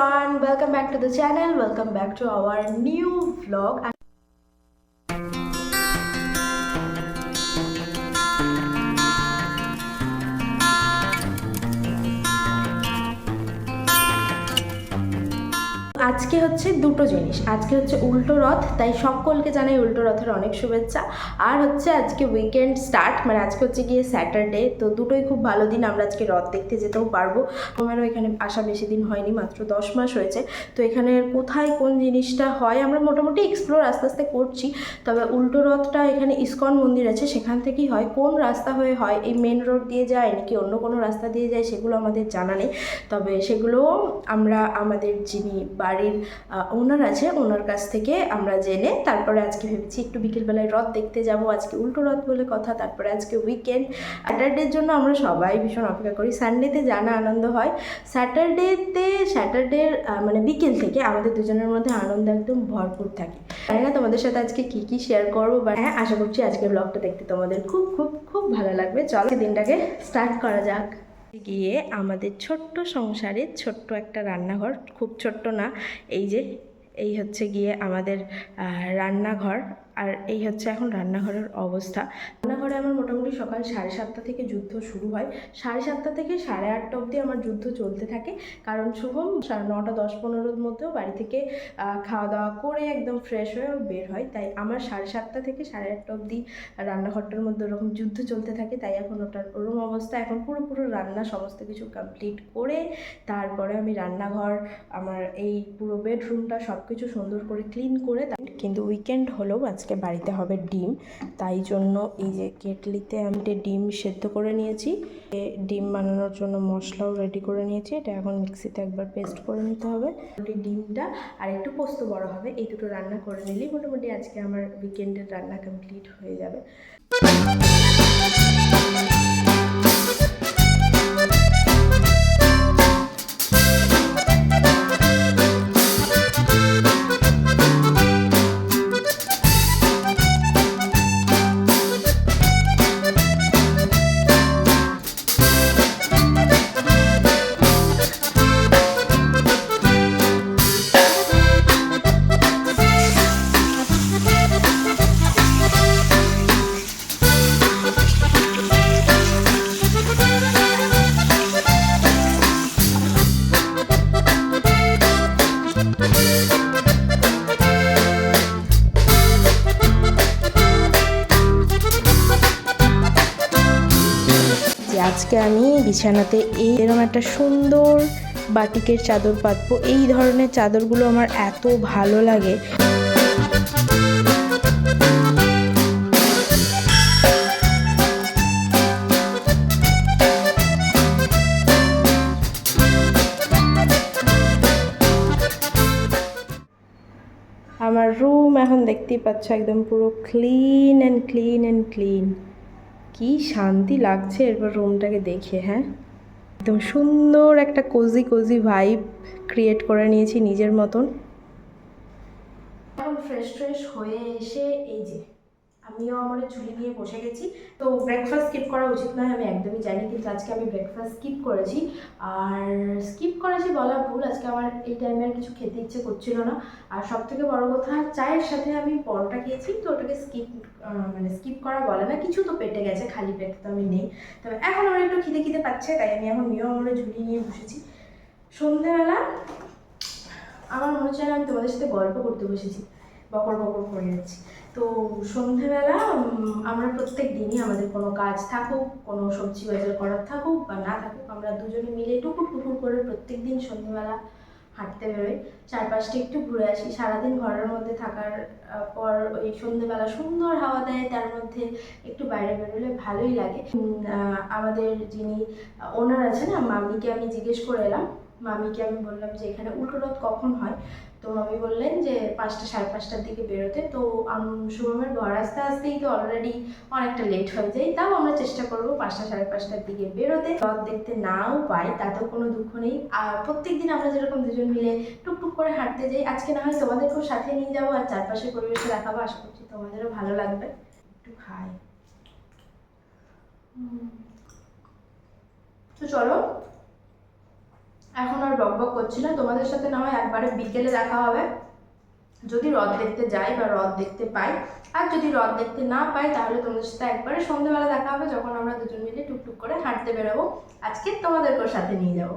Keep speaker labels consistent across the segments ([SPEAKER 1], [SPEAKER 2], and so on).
[SPEAKER 1] everyone, welcome back to the channel, welcome back to our new vlog. হচ্ছে দুটো জিনিস। আজকে হচ্ছে উল্টো রথ, তাই সকলকে জানাই উল্টো রথের অনেক শুভেচ্ছা। আর হচ্ছে আজকে উইকেন্ড স্টার্ট মানে আজকে হচ্ছে গিয়ে স্যাটারডে তো দুটোই খুব ভালো দিন আমরা আজকে রথ দেখতে যেতেও পারব। আমারও এখানে আসা বেশি দিন হয়নি, মাত্র দশ মাস হয়েছে। তো এখানে কোথায় কোন জিনিসটা হয়, আমরা মোটামুটি এক্সপ্লোর আস্তে আস্তে করছি। তবে উল্টো রথটা এখানে ইস্কন মন্দির আছে, সেখান থেকেই হয়। কোন রাস্তা হয়ে হয়, এই মেন রোড দিয়ে যায় নাকি অন্য কোনো রাস্তা দিয়ে যায়, সেগুলো আমাদের জানা নেই। তবে সেগুলো আমরা, আমাদের যিনি বাড়ির ওনার আছে। ওনার কাছ থেকে আমরা জেনে তারপরে আজকে ভেবেছি একটু বিকেলবেলায় রথ দেখতে যাব, আজকে উল্টো রথ বলে কথা, তারপরে আজকে উইকেন্ড স্যাটারডের জন্য আমরা সবাই ভীষণ অপেক্ষা করি। সানডেতে জানা আনন্দ হয়। স্যাটারডেতে স্যাটারডের মানে বিকেল থেকে আমাদের দুজনের মধ্যে আনন্দ একদম ভরপুর থাকে। জানি না তোমাদের সাথে আজকে কি কি শেয়ার করব বা হ্যাঁ আশা করছি আজকে ব্লগটা দেখতে তোমাদের খুব খুব খুব ভালো লাগবে। চলো দিনটাকে স্টার্ট করা যাক। গিয়ে আমাদের ছোট্ট সংসারে ছোট্ট একটা রান্নাঘর খুব ছোট্ট না এই যে এই হচ্ছে গিয়ে আমাদের রান্নাঘর। আর এই হচ্ছে এখন রান্নাঘরের অবস্থা। রান্নাঘরে আমার মোটামুটি সকাল সাড়ে সাতটা থেকে যুদ্ধ শুরু হয়। সাড়ে সাতটা থেকে সাড়ে আটটা অবধি আমার যুদ্ধ চলতে থাকে। কারণ শুভম নটা, দশ, পনেরোর মধ্যেও বাড়ি থেকে খাওয়া দাওয়া করে একদম ফ্রেশ হয়ে বের হয়। তাই আমার সাড়ে সাতটা থেকে সাড়ে আটটা অবধি রান্নাঘরটার মধ্যে ওরকম যুদ্ধ চলতে থাকে। তাই এখন ওটার ওরম অবস্থা। এখন পুরো পুরো রান্না সমস্ত কিছু কমপ্লিট করে তারপরে আমি রান্নাঘর, আমার এই পুরো বেডরুমটা সব কিছু সুন্দর করে ক্লিন করে কিন্তু উইকেন্ড হলেও আজকে বাড়িতে হবে ডিম। তাই জন্য এই যে কেটলিতে আমি ডিম সেদ্ধ করে নিয়েছি ডিম বানানোর জন্য মশলাও রেডি করে নিয়েছি। এটা এখন মিক্সিতে একবার পেস্ট করে নিতে হবে। ডিমটা আর একটু পোস্ত বড় হবে, এই দুটো রান্না করে নিলেই মোটামুটি আজকে আমার উইকেন্ডের রান্না কমপ্লিট হয়ে যাবে। আজকে আমি বিছানাতে এই এরকম একটা সুন্দর বাটিকের চাদর পাতবো। এই ধরনের চাদরগুলো আমার এত ভালো লাগে। আমার রুম এখন দেখতেই পাচ্ছ একদম পুরো clean and clean and clean কি শান্তি লাগছে? এরপর রুমটাকে দেখে হ্যাঁ? একদম সুন্দর একটা কোজি কোজি ভাইব ক্রিয়েট করে নিয়েছি নিজের মতন। এখন ফ্রেশ ফ্রেশ হয়ে এসে এই যে আমিও আমার ঝুলি নিয়ে বসে গেছি। তো ব্রেকফাস্ট স্কিপ করা উচিত নয়, আমি একদমই জানি, কিন্তু আজকে আমি ব্রেকফাস্ট স্কিপ করেছি। আর স্কিপ করেছি বলা ভুল, আজকে আমার এই টাইমে আর কিছু খেতে ইচ্ছে করছিল না। আর সব থেকে বড় কথা, চায়ের সাথে আমি পরোটা খেয়েছি, তো ওটাকে স্কিপ মানে স্কিপ করা বলে না, কিছু তো পেটে গেছে, খালি পেটে তো আমি নেই। তবে এখন আমার একটু খিদে খিদে পাচ্ছে, তাই আমি এখন মিও আমার ঝুলি নিয়ে বসেছি। সন্ধ্যেবেলা আমার মনে হচ্ছে আমি তোমাদের সাথে গল্প করতে বসেছি, বকর বকর করে যাচ্ছি। তো সন্ধেবেলা আমরা প্রত্যেক দিনই আমাদের কোনো কাজ থাকুক, কোনো সবজি বাজার করার থাকুক বা না থাকুক, আমরা দুজনে মিলে টুকুর টুকুর করে প্রত্যেক দিন সন্ধেবেলা হাঁটতে বেরোই। চারপাশটা একটু ঘুরে আসি। সারাদিন ঘরের মধ্যে থাকার পর ওই সন্ধেবেলা সুন্দর হাওয়া দেয়, তার মধ্যে একটু বাইরে বেরোলে ভালোই লাগে। আমাদের যিনি, ওনার আছে না মামিকে আমি জিজ্ঞেস করে এলাম। মামিকে আমি বললাম যে, এখানে উল্টো রথ কখন হয়? তো মামি বললেন যে পাঁচটা, সাড়ে পাঁচটার দিকে বেরোতে। তো শুভমের ঘর আসতে আসতেই তো অলরেডি অনেকটা লেট হয়ে যায়। তাও আমরা চেষ্টা করব পাঁচটা, সাড়ে পাঁচটার দিকে বেরোতে। রথ দেখতে নাও পাই, তাতেও কোনো দুঃখ নেই। আর প্রত্যেক দিন আমরা যেরকম দুজন মিলে টুকটুক করে হাঁটতে যাই, আজকে না হয় তোমাদেরকেও সাথে নিয়ে যাব আর চারপাশের পরিবেশে দেখাবো। আশা করছি তোমাদেরও ভালো লাগবে। একটু খাই। তো চলো এখন আর বক বক করছি না। তোমাদের সাথে না হয় একবারে বিকেলে দেখা হবে। যদি রথ দেখতে যাই বা রথ দেখতে পাই। আর যদি রথ দেখতে না পাই, তাহলে তোমাদের সাথে একবারে সন্ধ্যেবেলা দেখা হবে, যখন আমরা দুজন মিলে টুকটুক করে হাঁটতে বেরোবো। আজকে তোমাদেরকেও সাথে নিয়ে যাব।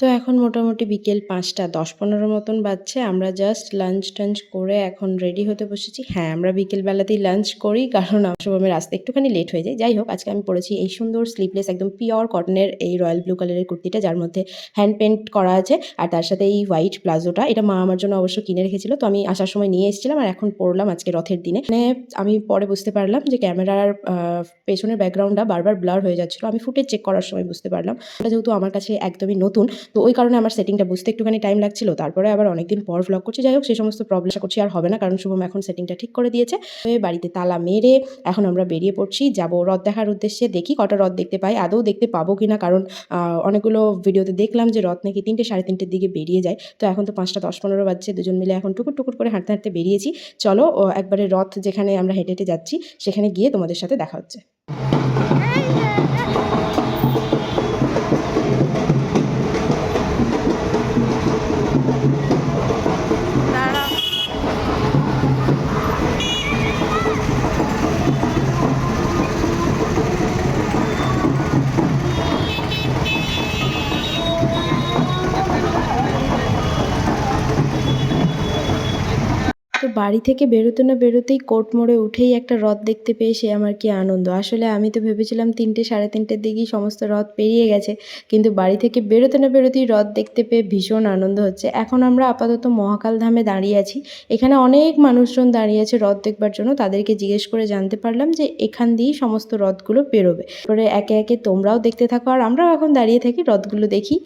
[SPEAKER 1] তো এখন মোটামুটি বিকেল পাঁচটা, দশ পনেরো মতন বাজছে। আমরা জাস্ট লাঞ্চ টাঞ্চ করে এখন রেডি হতে বসেছি। হ্যাঁ আমরা বিকেলবেলাতেই লাঞ্চ করি কারণ শুভমের আসতে একটুখানি লেট হয়ে যায়। যাই হোক, আজকে আমি পড়েছি এই সুন্দর স্লিপলেস একদম পিওর কটনের এই রয়্যাল ব্লু কালারের কুর্তিটা যার মধ্যে হ্যান্ড পেন্ট করা আছে আর তার সাথে এই হোয়াইট প্লাজোটা। এটা মা আমার জন্য অবশ্য কিনে রেখেছিল, তো আমি আসার সময় নিয়ে এসেছিলাম আর এখন পরলাম আজকে রথের দিনে। মানে আমি পরে বুঝতে পারলাম যে ক্যামেরার পেছনের ব্যাকগ্রাউন্ডটা বারবার ব্লার হয়ে যাচ্ছিল। আমি ফুটেজ চেক করার সময় বুঝতে পারলাম। যেহেতু আমার কাছে একদমই নতুন তো ওই কারণে আমার সেটিংটা বুঝতে একটুখানি টাইম লাগছিল। তারপরে আবার অনেকদিন পর ভ্লগ করছি। যাই হোক সেই সমস্ত প্রবলেম করছি আর হবে না। কারণ শুভম এখন সেটিংটা ঠিক করে দিয়েছে। বাড়িতে তালা মেরে এখন আমরা বেরিয়ে পড়ছি। যাব রথ দেখার উদ্দেশ্যে। দেখি কটা রথ দেখতে পাই। আদৌ দেখতে পাবো কিনা? কারণ আহ, অনেকগুলো ভিডিওতে দেখলাম যে রথ নাকি তিনটে সাড়ে তিনটের দিকে বেরিয়ে যায়। তো এখন তো পাঁচটা দশ পনেরো বাজছে। দুজন মিলে এখন টুকুর টুকুর করে হাঁটতে হাঁটতে বেরিয়েছি। চলো একবারে রথ যেখানে আমরা হেঁটে হেঁটে যাচ্ছি সেখানে গিয়ে তোমাদের সাথে দেখা হচ্ছে। বাড়ি থেকে বেরোতে না বেরোতেই কোর্ট মোড়ে উঠেই একটা রথ দেখতে পেয়ে সে আমার কি আনন্দ। আসলে আমি তো ভেবেছিলাম তিনটে সাড়ে তিনটের দিকেই সমস্ত রথ পেরিয়ে গেছে, কিন্তু বাড়ি থেকে বেরোতে না বেরোতেই রথ দেখতে পেয়ে ভীষণ আনন্দ হচ্ছে। এখন আমরা আপাতত মহাকাল ধামে দাঁড়িয়ে আছি। এখানে অনেক মানুষজন দাঁড়িয়ে আছে রথ দেখবার জন্য। তাদেরকে জিজ্ঞেস করে জানতে পারলাম যে এখান দিয়েই সমস্ত রথগুলো বেরোবে। পরে একে একে তোমরাও দেখতে থাকো। আর আমরাও এখন দাঁড়িয়ে থাকি, রথগুলো দেখি।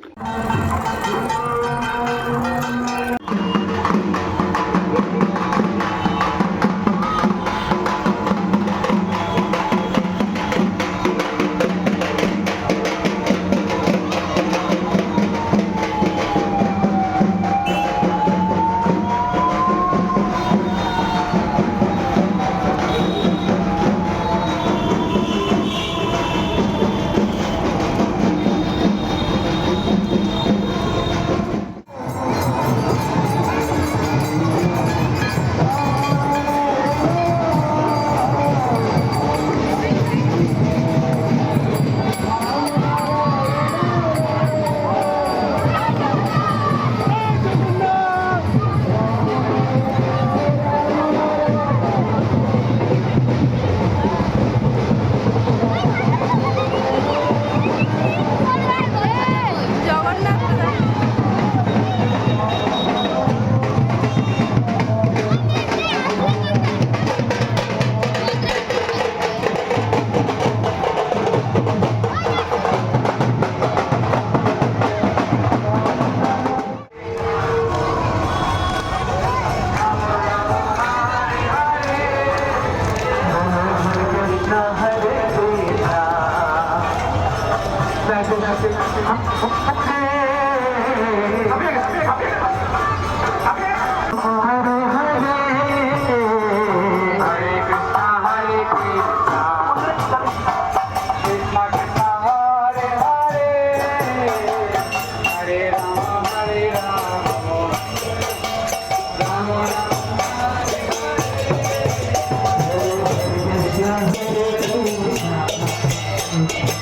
[SPEAKER 1] intent.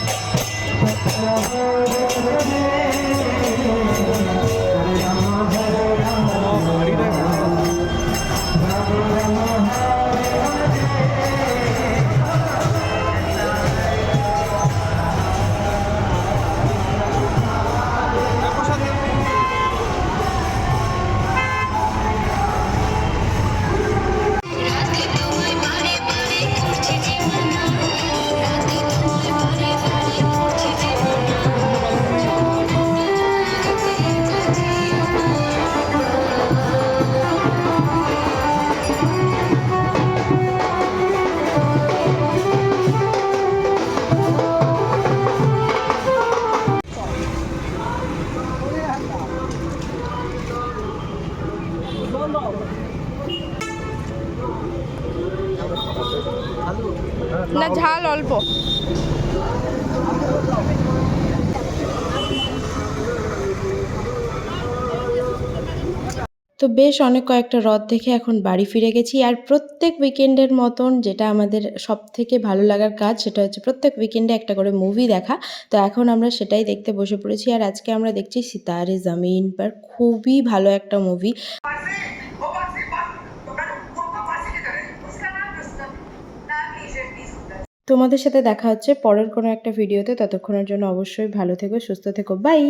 [SPEAKER 1] না ঝাল অল্প। তো বেশ অনেক কয়েকটা হ্রদ দেখে এখন বাড়ি ফিরে গেছি আর প্রত্যেক উইকেন্ডের মতন যেটা আমাদের সব থেকে ভালো লাগার কাজ সেটা হচ্ছে প্রত্যেক উইকেন্ডে একটা করে মুভি দেখা। তো এখন আমরা সেটাই দেখতে বসে পড়েছি আর আজকে আমরা দেখছি সিতারে জামিন পার খুবই ভালো একটা মুভি তোমাদের সাথে দেখা হচ্ছে পরের কোনো একটা ভিডিওতে ততক্ষণের জন্য অবশ্যই ভালো থেকো, সুস্থ থেকো। বাই